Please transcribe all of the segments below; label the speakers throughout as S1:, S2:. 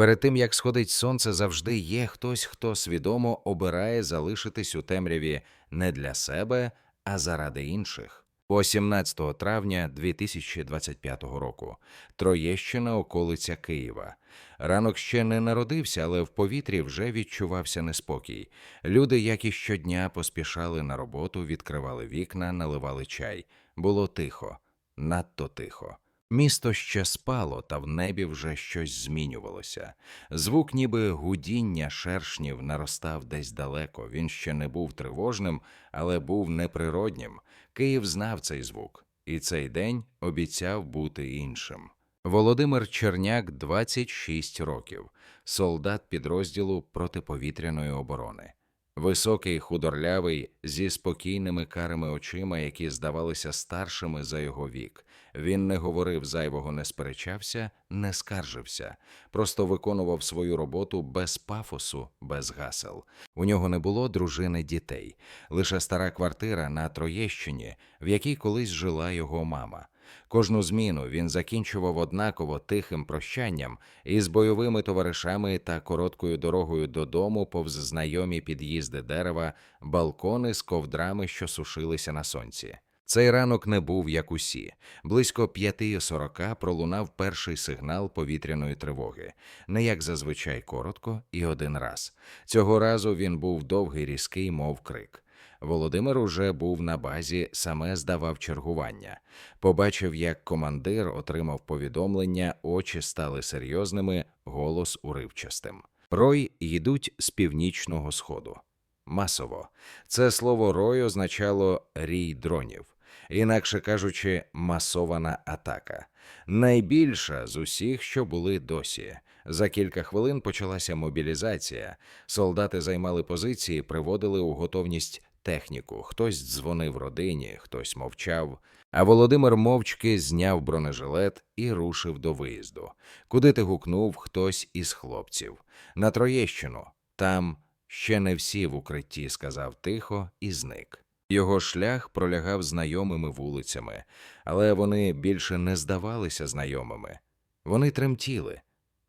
S1: Перед тим як сходить сонце, завжди є хтось, хто свідомо обирає залишитись у темряві не для себе, а заради інших. 18 травня 2025 року. Троєщина, околиця Києва. Ранок ще не народився, але в повітрі вже відчувався неспокій. Люди, як і щодня, поспішали на роботу, відкривали вікна, наливали чай. Було тихо, надто тихо. Місто ще спало, та в небі вже щось змінювалося. Звук, ніби гудіння шершнів, наростав десь далеко. Він ще не був тривожним, але був неприроднім. Київ знав цей звук, і цей день обіцяв бути іншим. Володимир Черняк, 26 років, солдат підрозділу протиповітряної оборони. Високий, худорлявий, зі спокійними карими очима, які здавалися старшими за його вік. Він не говорив зайвого, не сперечався, не скаржився, просто виконував свою роботу без пафосу, без гасел. У нього не було дружини дітей, лише стара квартира на Троєщині, в якій колись жила його мама. Кожну зміну він закінчував однаково тихим прощанням із бойовими товаришами та короткою дорогою додому повз знайомі під'їзди дерева, балкони з ковдрами, що сушилися на сонці. Цей ранок не був як усі. Близько 5.40 пролунав перший сигнал повітряної тривоги, не як зазвичай коротко і один раз. Цього разу він був довгий, різкий, мов крик. Володимир уже був на базі, саме здавав чергування. Побачив, як командир отримав повідомлення, очі стали серйозними, голос уривчастим. Рой йдуть з північного сходу. Масово. Це слово рой означало рій дронів, інакше кажучи, масована атака. Найбільша з усіх, що були досі. За кілька хвилин почалася мобілізація. Солдати займали позиції, приводили у готовність техніку. Хтось дзвонив родині, хтось мовчав. А Володимир мовчки зняв бронежилет і рушив до виїзду. Куди ти гукнув хтось із хлопців? На Троєщину. Там ще не всі в укритті, сказав тихо і зник. Його шлях пролягав знайомими вулицями, але вони більше не здавалися знайомими. Вони тремтіли,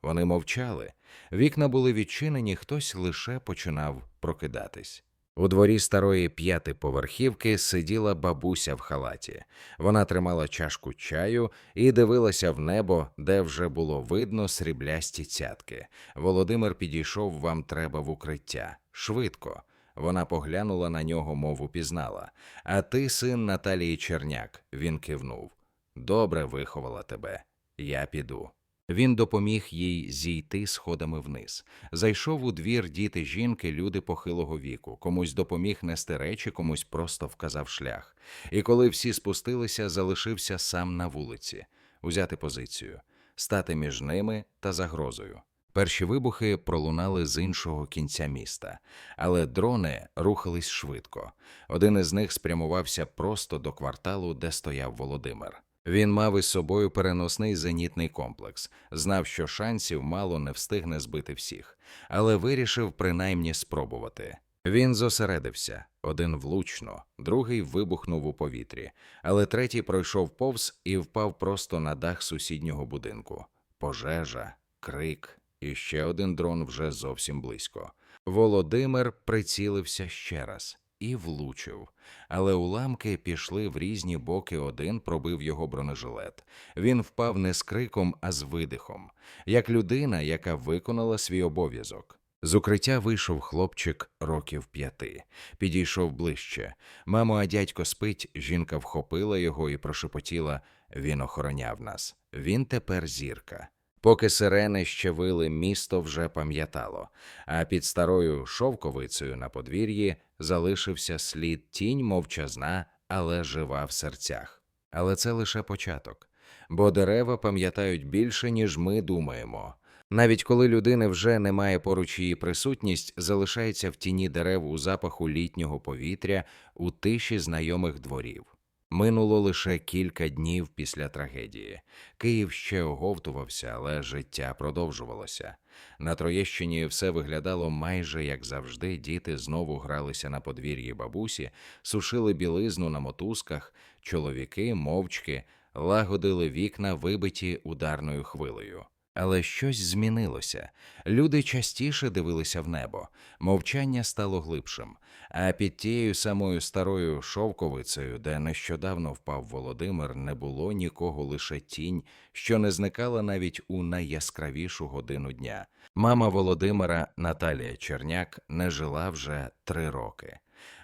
S1: вони мовчали. Вікна були відчинені, хтось лише починав прокидатись. У дворі старої п'ятиповерхівки сиділа бабуся в халаті. Вона тримала чашку чаю і дивилася в небо, де вже було видно сріблясті цятки. Володимир підійшов вам треба в укриття. Швидко. Вона поглянула на нього, мов упізнала. А ти, син Наталії Черняк, він кивнув. Добре виховала тебе. Я піду. Він допоміг їй зійти сходами вниз. Зайшов у двір діти жінки, люди похилого віку. Комусь допоміг нести речі, комусь просто вказав шлях. І коли всі спустилися, залишився сам на вулиці, узяти позицію, стати між ними та загрозою. Перші вибухи пролунали з іншого кінця міста, але дрони рухались швидко. Один із них спрямувався просто до кварталу, де стояв Володимир. Він мав із собою переносний зенітний комплекс, знав, що шансів мало не встигне збити всіх, але вирішив принаймні спробувати. Він зосередився один влучно, другий вибухнув у повітрі, але третій пройшов повз і впав просто на дах сусіднього будинку. Пожежа, крик, і ще один дрон вже зовсім близько. Володимир прицілився ще раз і влучив, але уламки пішли в різні боки. Один пробив його бронежилет. Він впав не з криком, а з видихом, як людина, яка виконала свій обов'язок. З укриття вийшов хлопчик років п'яти, підійшов ближче. Мамо, а дядько спить. Жінка вхопила його і прошепотіла: він охороняв нас. Він тепер зірка. Поки сирени ще вили, місто вже пам'ятало, а під старою шовковицею на подвір'ї залишився слід тінь мовчазна, але жива в серцях. Але це лише початок, бо дерева пам'ятають більше, ніж ми думаємо. Навіть коли людини вже немає поруч її присутність, залишається в тіні дерев у запаху літнього повітря, у тиші знайомих дворів. Минуло лише кілька днів після трагедії. Київ ще оговтувався, але життя продовжувалося. На Троєщині все виглядало майже як завжди. Діти знову гралися на подвір'ї бабусі, сушили білизну на мотузках, чоловіки мовчки лагодили вікна, вибиті ударною хвилею. Але щось змінилося. Люди частіше дивилися в небо, мовчання стало глибшим. А під тією самою старою шовковицею, де нещодавно впав Володимир, не було нікого лише тінь, що не зникала навіть у найяскравішу годину дня. Мама Володимира Наталія Черняк не жила вже три роки.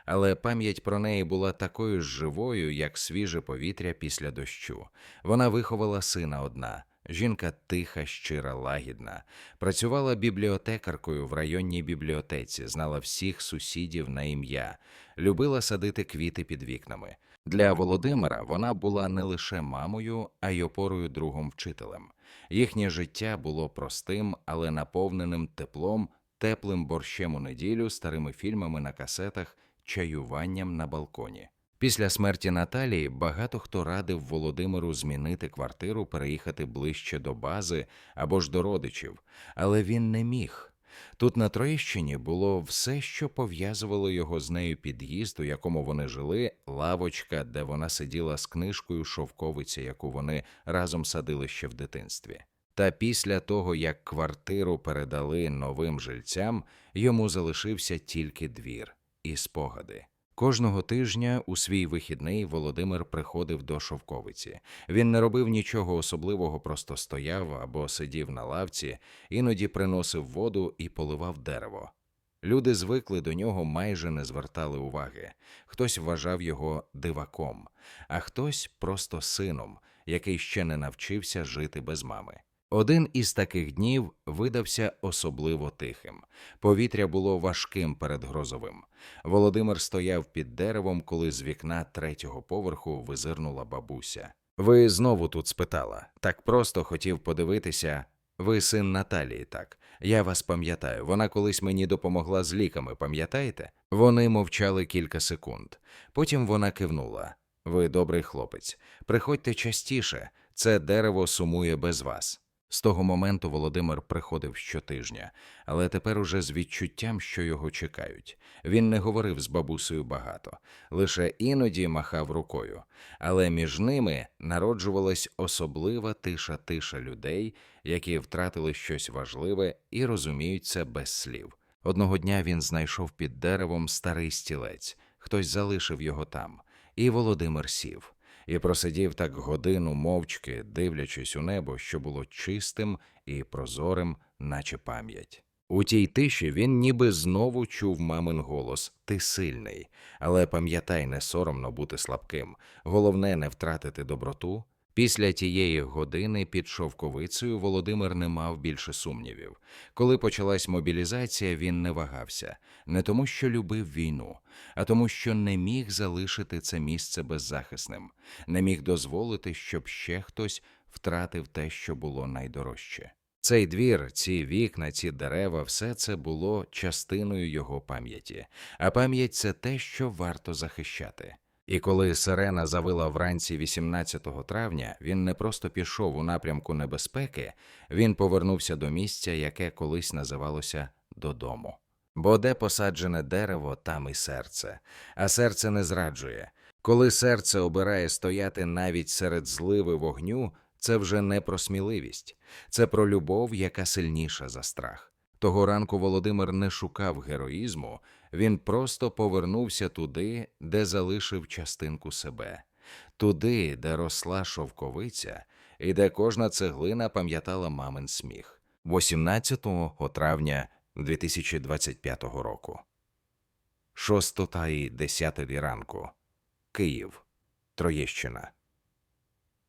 S1: Але пам'ять про неї була такою ж живою, як свіже повітря після дощу. Вона виховала сина одна. Жінка тиха, щира, лагідна, працювала бібліотекаркою в районній бібліотеці, знала всіх сусідів на ім'я, любила садити квіти під вікнами. Для Володимира вона була не лише мамою, а й опорою другом вчителем. Їхнє життя було простим, але наповненим теплом, теплим борщем у неділю, старими фільмами на касетах, чаюванням на балконі. Після смерті Наталії багато хто радив Володимиру змінити квартиру, переїхати ближче до бази або ж до родичів, але він не міг. Тут на Троєщині було все, що пов'язувало його з нею під'їзд, у якому вони жили, лавочка, де вона сиділа з книжкою шовковиця, яку вони разом садили ще в дитинстві. Та після того, як квартиру передали новим жильцям, йому залишився тільки двір і спогади. Кожного тижня у свій вихідний Володимир приходив до шовковиці. Він не робив нічого особливого, просто стояв або сидів на лавці, іноді приносив воду і поливав дерево. Люди звикли до нього, майже не звертали уваги. Хтось вважав його диваком, а хтось просто сином, який ще не навчився жити без мами. Один із таких днів видався особливо тихим. Повітря було важким передгрозовим. Володимир стояв під деревом, коли з вікна третього поверху визирнула бабуся. Ви знову тут спитала. Так просто хотів подивитися. Ви син Наталії, так. Я вас пам'ятаю. Вона колись мені допомогла з ліками, пам'ятаєте? Вони мовчали кілька секунд. Потім вона кивнула. Ви добрий хлопець. Приходьте частіше. Це дерево сумує без вас. З того моменту Володимир приходив щотижня, але тепер уже з відчуттям, що його чекають. Він не говорив з бабусею багато, лише іноді махав рукою. Але між ними народжувалась особлива тиша тиша людей, які втратили щось важливе і розуміють це без слів. Одного дня він знайшов під деревом старий стілець, хтось залишив його там, і Володимир сів і просидів так годину мовчки, дивлячись у небо, що було чистим і прозорим, наче пам'ять. У тій тиші він ніби знову чув мамин голос Ти сильний, але пам'ятай, не соромно бути слабким. Головне не втратити доброту. Після тієї години під шовковицею Володимир не мав більше сумнівів. Коли почалась мобілізація, він не вагався не тому, що любив війну, а тому, що не міг залишити це місце беззахисним, не міг дозволити, щоб ще хтось втратив те, що було найдорожче. Цей двір, ці вікна, ці дерева, все це було частиною його пам'яті, а пам'ять це те, що варто захищати. І коли сирена завила вранці 18 травня, він не просто пішов у напрямку небезпеки, він повернувся до місця, яке колись називалося додому. Бо де посаджене дерево, там і серце, а серце не зраджує. Коли серце обирає стояти навіть серед зливи вогню, це вже не про сміливість, це про любов, яка сильніша за страх. Того ранку Володимир не шукав героїзму, він просто повернувся туди, де залишив частинку себе, туди, де росла шовковиця, і де кожна цеглина пам'ятала мамин сміх. 18 травня 2025 року. 6 та й 10 ранку. Київ. Троєщина.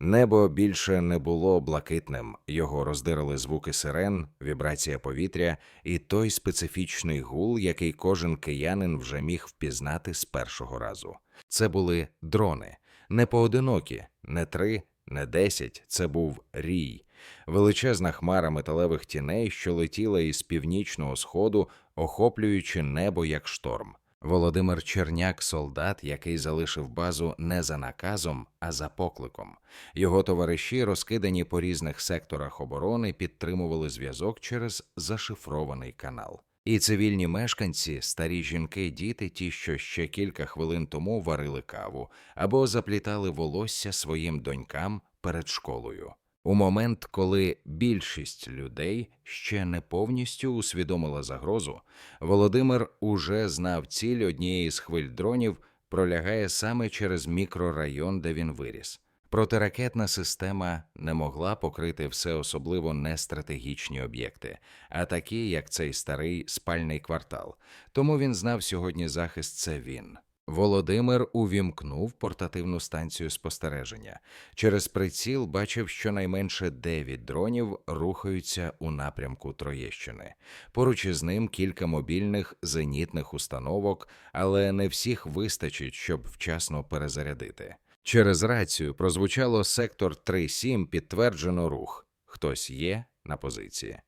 S1: Небо більше не було блакитним, його роздирали звуки сирен, вібрація повітря і той специфічний гул, який кожен киянин вже міг впізнати з першого разу. Це були дрони, не поодинокі, не три, не десять. Це був рій, величезна хмара металевих тіней, що летіла із північного сходу, охоплюючи небо як шторм. Володимир Черняк, солдат, який залишив базу не за наказом, а за покликом. Його товариші, розкидані по різних секторах оборони, підтримували зв'язок через зашифрований канал. І цивільні мешканці, старі жінки, діти, ті, що ще кілька хвилин тому варили каву або заплітали волосся своїм донькам перед школою. У момент, коли більшість людей ще не повністю усвідомила загрозу, Володимир уже знав ціль однієї з хвиль дронів, пролягає саме через мікрорайон, де він виріс. Протиракетна система не могла покрити все особливо нестратегічні об'єкти, а такі, як цей старий спальний квартал. Тому він знав сьогодні захист це він. Володимир увімкнув портативну станцію спостереження. Через приціл бачив щонайменше дев'ять дронів рухаються у напрямку Троєщини. Поруч із ним кілька мобільних зенітних установок, але не всіх вистачить, щоб вчасно перезарядити. Через рацію прозвучало сектор 3-7 підтверджено рух. Хтось є на позиції.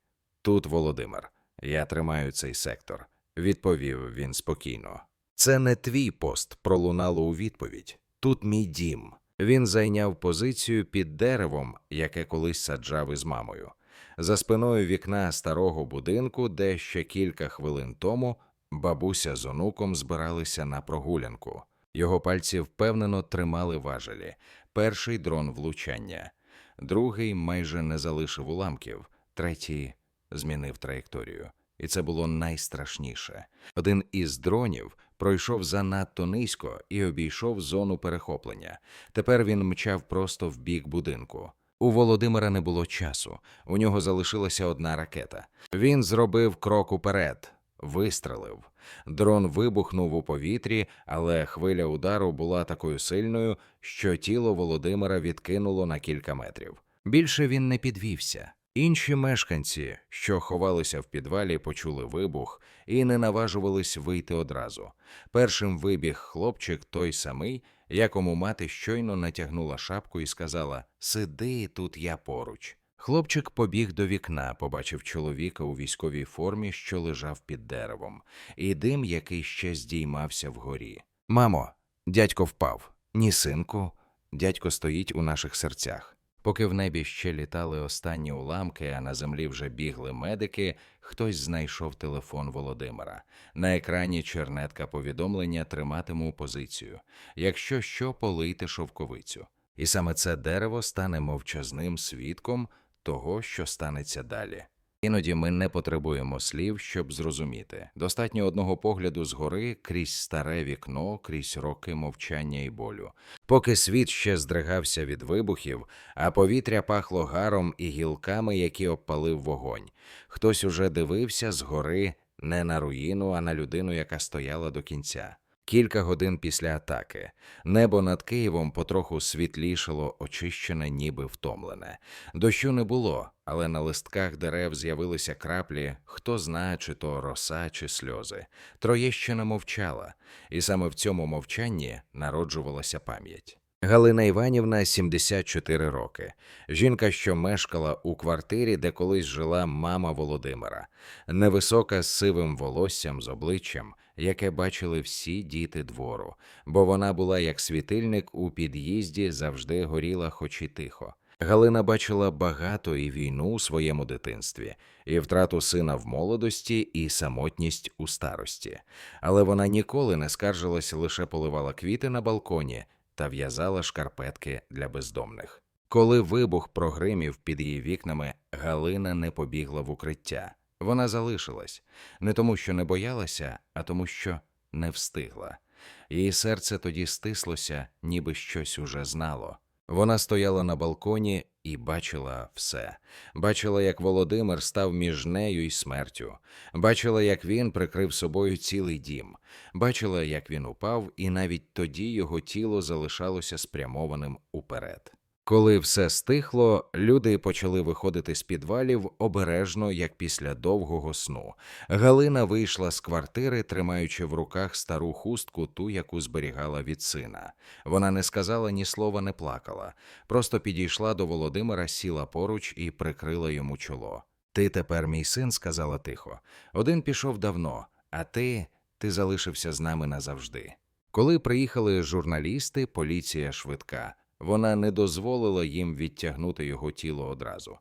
S1: Тут Володимир. Я тримаю цей сектор, відповів він спокійно. Це не твій пост, пролунало у відповідь. Тут мій дім. Він зайняв позицію під деревом, яке колись саджав із мамою. За спиною вікна старого будинку, де ще кілька хвилин тому бабуся з онуком збиралися на прогулянку. Його пальці впевнено тримали важелі. Перший дрон влучання, другий майже не залишив уламків, третій змінив траєкторію. І це було найстрашніше. Один із дронів пройшов занадто низько і обійшов зону перехоплення. Тепер він мчав просто в бік будинку. У Володимира не було часу. У нього залишилася одна ракета. Він зробив крок уперед, вистрелив. Дрон вибухнув у повітрі, але хвиля удару була такою сильною, що тіло Володимира відкинуло на кілька метрів. Більше він не підвівся. Інші мешканці, що ховалися в підвалі, почули вибух і не наважувались вийти одразу. Першим вибіг хлопчик, той самий, якому мати щойно натягнула шапку і сказала Сиди тут я поруч. Хлопчик побіг до вікна, побачив чоловіка у військовій формі, що лежав під деревом, і дим, який ще здіймався вгорі. Мамо, дядько впав. Ні, синку, дядько стоїть у наших серцях. Поки в небі ще літали останні уламки, а на землі вже бігли медики, хтось знайшов телефон Володимира. На екрані чернетка повідомлення триматиму позицію. Якщо що, полийте шовковицю. І саме це дерево стане мовчазним свідком того, що станеться далі. Іноді ми не потребуємо слів, щоб зрозуміти. Достатньо одного погляду згори крізь старе вікно, крізь роки мовчання і болю. Поки світ ще здригався від вибухів, а повітря пахло гаром і гілками, які обпалив вогонь. Хтось уже дивився згори не на руїну, а на людину, яка стояла до кінця. Кілька годин після атаки небо над Києвом потроху світлішало, очищене, ніби втомлене. Дощу не було, але на листках дерев з'явилися краплі, хто знає, чи то роса, чи сльози. Троєщина мовчала, і саме в цьому мовчанні народжувалася пам'ять. Галина Іванівна 74 роки. Жінка, що мешкала у квартирі, де колись жила мама Володимира, невисока з сивим волоссям з обличчям, яке бачили всі діти двору, бо вона була як світильник у під'їзді, завжди горіла, хоч і тихо. Галина бачила багато і війну у своєму дитинстві, і втрату сина в молодості, і самотність у старості. Але вона ніколи не скаржилась, лише поливала квіти на балконі та в'язала шкарпетки для бездомних. Коли вибух прогримів під її вікнами, Галина не побігла в укриття. Вона залишилась не тому, що не боялася, а тому, що не встигла. Її серце тоді стислося, ніби щось уже знало. Вона стояла на балконі і бачила все. Бачила, як Володимир став між нею і смертю. Бачила, як він прикрив собою цілий дім. Бачила, як він упав, і навіть тоді його тіло залишалося спрямованим уперед. Коли все стихло, люди почали виходити з підвалів обережно, як після довгого сну. Галина вийшла з квартири, тримаючи в руках стару хустку, ту, яку зберігала від сина. Вона не сказала ні слова, не плакала, просто підійшла до Володимира, сіла поруч і прикрила йому чоло. Ти тепер мій син, сказала тихо. Один пішов давно, а ти, ти залишився з нами назавжди. Коли приїхали журналісти, поліція швидка. Вона не дозволила їм відтягнути його тіло одразу.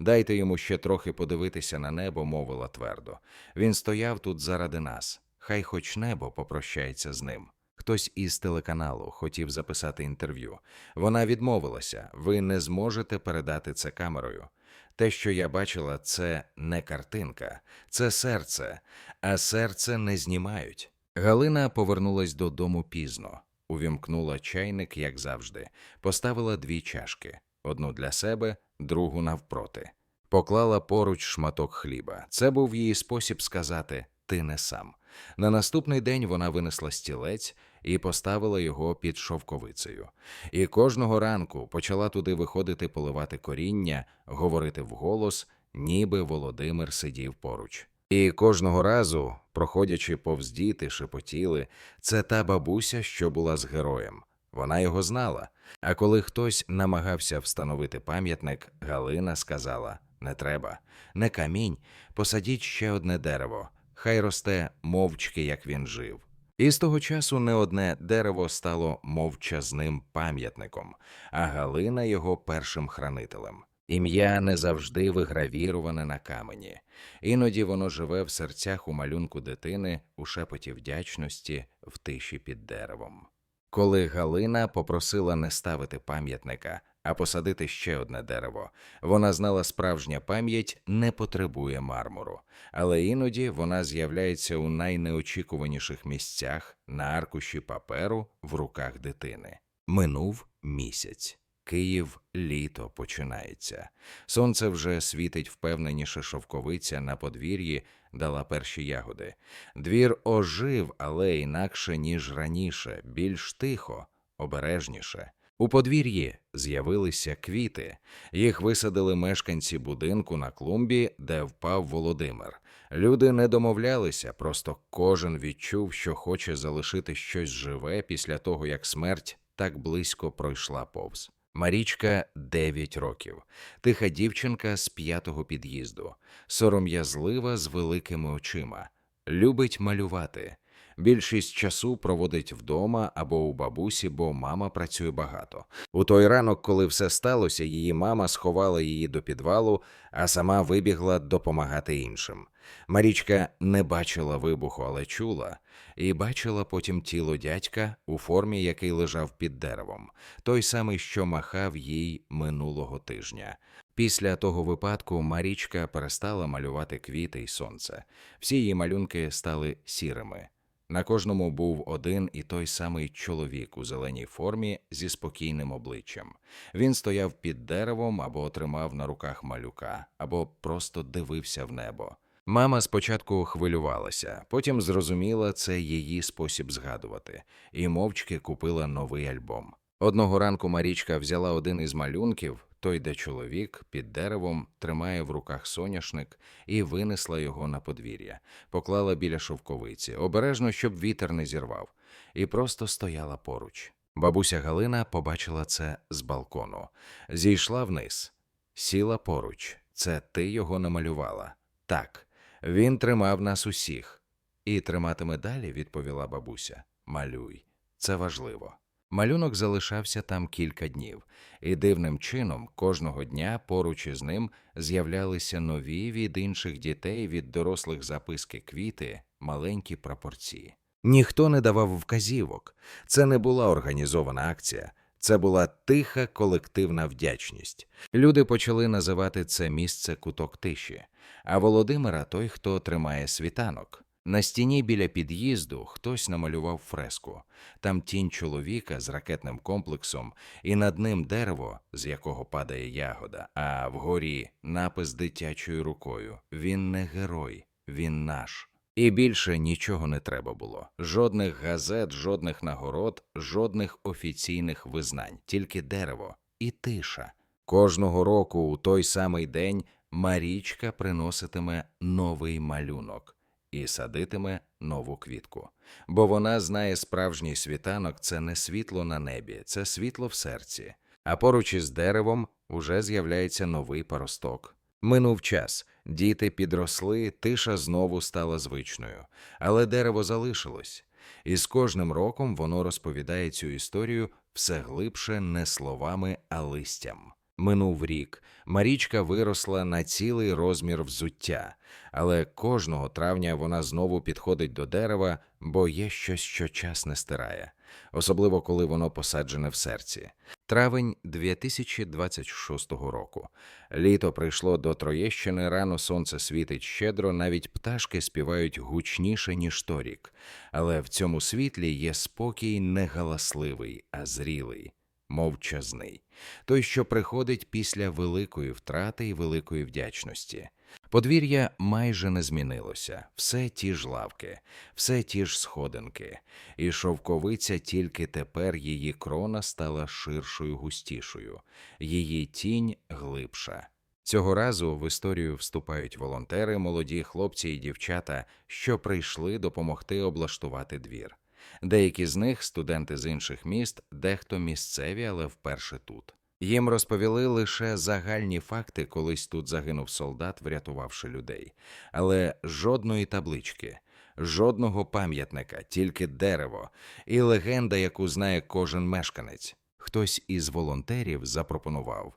S1: Дайте йому ще трохи подивитися на небо, мовила твердо. Він стояв тут заради нас. Хай хоч небо попрощається з ним. Хтось із телеканалу хотів записати інтерв'ю. Вона відмовилася: ви не зможете передати це камерою. Те, що я бачила, це не картинка, це серце, а серце не знімають. Галина повернулась додому пізно, увімкнула чайник, як завжди, поставила дві чашки: одну для себе, другу навпроти. Поклала поруч шматок хліба. Це був її спосіб сказати ти не сам. На наступний день вона винесла стілець і поставила його під шовковицею. І кожного ранку почала туди виходити поливати коріння, говорити вголос, ніби Володимир сидів поруч. І кожного разу, проходячи повз діти, шепотіли, це та бабуся, що була з героєм. Вона його знала. А коли хтось намагався встановити пам'ятник, Галина сказала: не треба, не камінь, посадіть ще одне дерево, хай росте мовчки, як він жив. І з того часу не одне дерево стало мовчазним пам'ятником, а Галина його першим хранителем. Ім'я не завжди вигравіроване на камені. Іноді воно живе в серцях у малюнку дитини, у шепоті вдячності, в тиші під деревом. Коли Галина попросила не ставити пам'ятника, а посадити ще одне дерево, вона знала, справжня пам'ять не потребує мармуру, але іноді вона з'являється у найнеочікуваніших місцях на аркуші паперу в руках дитини. Минув місяць. Київ літо починається. Сонце вже світить впевненіше шовковиця на подвір'ї дала перші ягоди. Двір ожив, але інакше, ніж раніше, більш тихо, обережніше. У подвір'ї з'явилися квіти. Їх висадили мешканці будинку на клумбі, де впав Володимир. Люди не домовлялися, просто кожен відчув, що хоче залишити щось живе після того, як смерть так близько пройшла повз. Марічка 9 років, тиха дівчинка з п'ятого під'їзду, сором'язлива з великими очима, любить малювати. Більшість часу проводить вдома або у бабусі, бо мама працює багато. У той ранок, коли все сталося, її мама сховала її до підвалу, а сама вибігла допомагати іншим. Марічка не бачила вибуху, але чула, і бачила потім тіло дядька у формі, який лежав під деревом, той самий, що махав їй минулого тижня. Після того випадку Марічка перестала малювати квіти й сонце. Всі її малюнки стали сірими. На кожному був один і той самий чоловік у зеленій формі зі спокійним обличчям. Він стояв під деревом або тримав на руках малюка, або просто дивився в небо. Мама спочатку хвилювалася, потім зрозуміла це її спосіб згадувати, і мовчки купила новий альбом. Одного ранку Марічка взяла один із малюнків, той, де чоловік під деревом тримає в руках соняшник, і винесла його на подвір'я, поклала біля шовковиці, обережно, щоб вітер не зірвав, і просто стояла поруч. Бабуся Галина побачила це з балкону, зійшла вниз, сіла поруч. Це ти його намалювала. Так, він тримав нас усіх. І триматиме далі, відповіла бабуся. Малюй, це важливо. Малюнок залишався там кілька днів, і дивним чином кожного дня поруч із ним з'являлися нові від інших дітей, від дорослих записки квіти, маленькі прапорці. Ніхто не давав вказівок. Це не була організована акція, це була тиха колективна вдячність. Люди почали називати це місце куток тиші, а Володимира той, хто тримає світанок. На стіні біля під'їзду хтось намалював фреску. Там тінь чоловіка з ракетним комплексом, і над ним дерево, з якого падає ягода, а вгорі напис дитячою рукою. Він не герой, він наш. І більше нічого не треба було. Жодних газет, жодних нагород, жодних офіційних визнань, тільки дерево і тиша. Кожного року у той самий день Марічка приноситиме новий малюнок і садитиме нову квітку. Бо вона знає справжній світанок це не світло на небі, це світло в серці. А поруч із деревом уже з'являється новий паросток. Минув час, діти підросли, тиша знову стала звичною, але дерево залишилось, і з кожним роком воно розповідає цю історію все глибше не словами, а листям. Минув рік. Марічка виросла на цілий розмір взуття, але кожного травня вона знову підходить до дерева, бо є щось, що час не стирає, особливо коли воно посаджене в серці. Травень 2026 року. Літо прийшло до Троєщини, рано сонце світить щедро, навіть пташки співають гучніше, ніж торік. Але в цьому світлі є спокій не галасливий, а зрілий, мовчазний. Той, що приходить після великої втрати і великої вдячності. Подвір'я майже не змінилося, все ті ж лавки, все ті ж сходинки, і шовковиця тільки тепер її крона стала ширшою густішою, її тінь глибша. Цього разу в історію вступають волонтери, молоді хлопці і дівчата, що прийшли допомогти облаштувати двір. Деякі з них студенти з інших міст, дехто місцеві, але вперше тут. Їм розповіли лише загальні факти, колись тут загинув солдат, врятувавши людей, але жодної таблички, жодного пам'ятника, тільки дерево і легенда, яку знає кожен мешканець. Хтось із волонтерів запропонував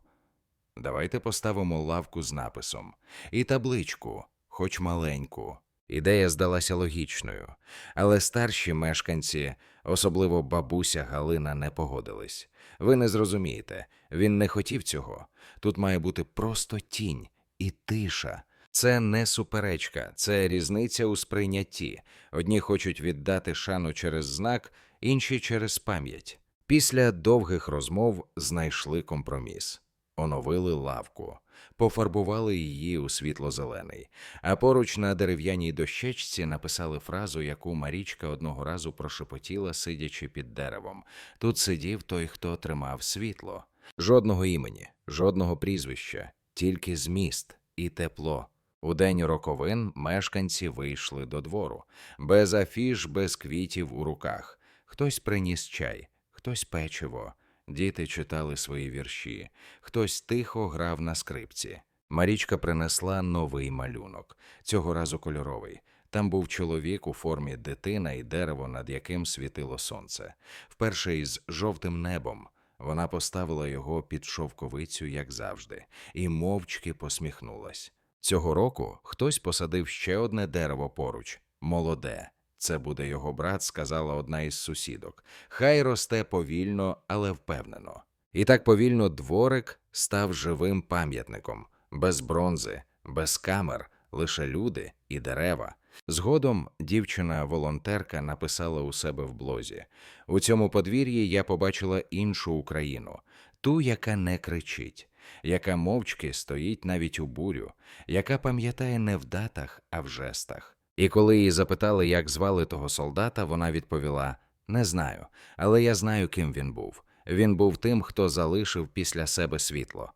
S1: Давайте поставимо лавку з написом і табличку, хоч маленьку. Ідея здалася логічною, але старші мешканці, особливо бабуся Галина, не погодились. Ви не зрозумієте, він не хотів цього. Тут має бути просто тінь і тиша. Це не суперечка, це різниця у сприйнятті. Одні хочуть віддати шану через знак, інші через пам'ять. Після довгих розмов знайшли компроміс. Оновили лавку, пофарбували її у світло-зелений, а поруч на дерев'яній дощечці написали фразу, яку Марічка одного разу прошепотіла, сидячи під деревом. Тут сидів той, хто тримав світло. Жодного імені, жодного прізвища, тільки зміст і тепло. У день роковин мешканці вийшли до двору, без афіш, без квітів у руках. Хтось приніс чай, хтось печиво. Діти читали свої вірші, хтось тихо грав на скрипці. Марічка принесла новий малюнок, цього разу кольоровий. Там був чоловік у формі дитина і дерево, над яким світило сонце. Вперше із жовтим небом. Вона поставила його під шовковицю, як завжди, і мовчки посміхнулась. Цього року хтось посадив ще одне дерево поруч молоде. Це буде його брат, сказала одна із сусідок. Хай росте повільно, але впевнено. І так повільно дворик став живим пам'ятником, без бронзи, без камер, лише люди і дерева. Згодом дівчина-волонтерка написала у себе в блозі: у цьому подвір'ї я побачила іншу Україну, ту, яка не кричить, яка мовчки стоїть навіть у бурю, яка пам'ятає не в датах, а в жестах. І коли її запитали, як звали того солдата, вона відповіла: Не знаю, але я знаю, ким він був. Він був тим, хто залишив після себе світло.